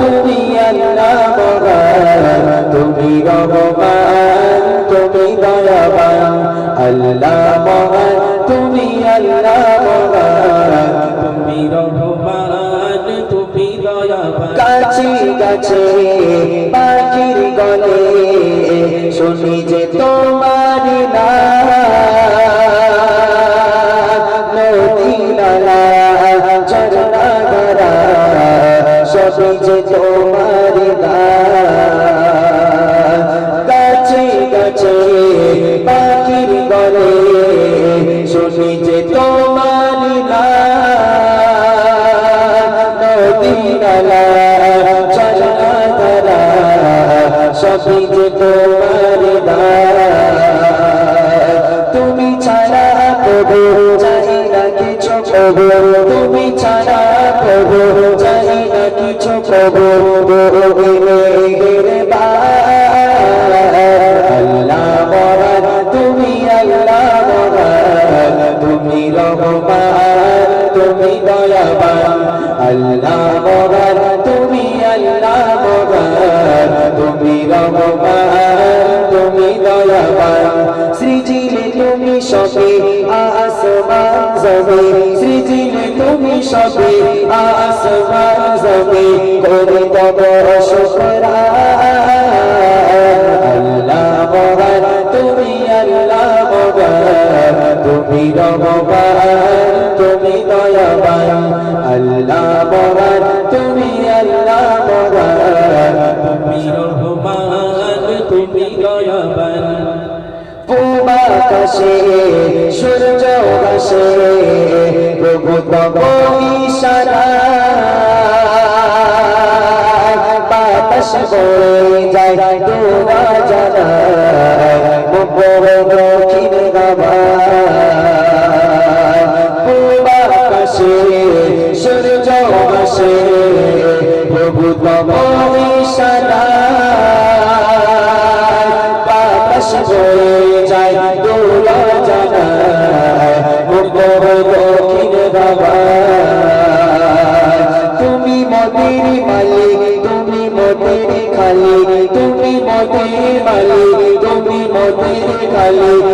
তুমি আল্লাহ মহান তুমি রহমান তুমি দয়াবান আল্লাহ মহান তুমি আল্লাহ মহান তুমি রহমান তুমি দয়াবান। কাছে কাছে পাখির গলে, শুনি যে তোমার সবই তোমার তুমি ছাড়া প্রভু চাই না কিছু প্রভু। তুমি ছাড়া প্রভু চাই না কিছু প্রভু। আল্লাহ মহান, তুমি আল্লাহ মহান। তুমি রহমান, তুমি দয়াবান। আল্লাহ মহান জবে সৃজিলে তুমি সবে, আসমান জবে করে তব শুকরা আল্লাহ মহান, তুমি আল্লাহ মহান। তুমি রহমান, তুমি দয়াবান। আল্লাহ মহান, তুমি আল্লাহ মহান। তুমি রহমান, তুমি দয়াবান। পূবাকাশে সূর্য ভাসে প্রভু তব ইশারা বাতাস বয়ে যায় তোরা জানা মুখর দক্ষিণ গাবা পূবাকাশে সূর্য ভাসে প্রভু তব ইশারা বাতাস বয়ে যায় দোলা জানা মুখর দক্ষিণ বাবা। তুমি মদের মালিক, তুমি মদের খালিক, তুমি মদের মালিক, তুমি মদের খালিক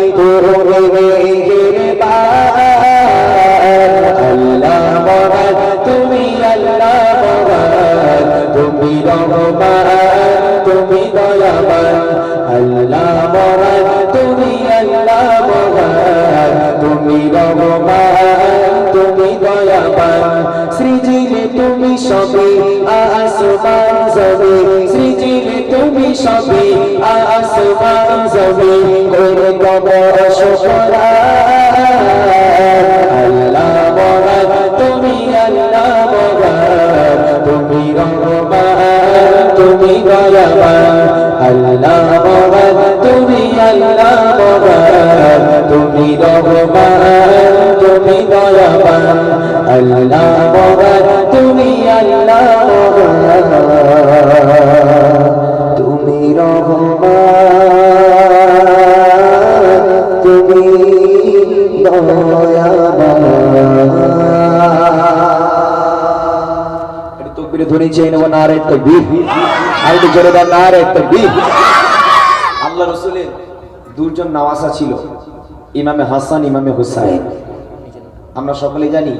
সবে আসমান জবে সৃজিলে তুমি সবে আসমান জবে কোন তব শুকরা তুমি তুমি তকবিরে ধ্বনি চেয়ে নেব না রে তকবির। আর জোরে দেন না রে তকবির। আল্লাহ রসুলের দুজন নামাজা ছিল, ইমামে হাসান, ইমামে হুসাইন। আমরা সকলে জানি,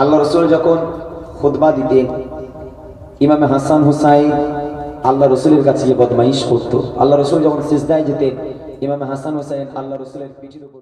আল্লাহ রসুল যখন খুতবা দিতেন ইমামে হাসান হুসাইন আল্লাহ রসুলের কাছে গিয়ে বদমাইশ করতো। আল্লাহ রসুল যখন সিজদায় যেতেন, ইমামে হাসান হুসাইন আল্লাহ রসুলের পিঠির উপর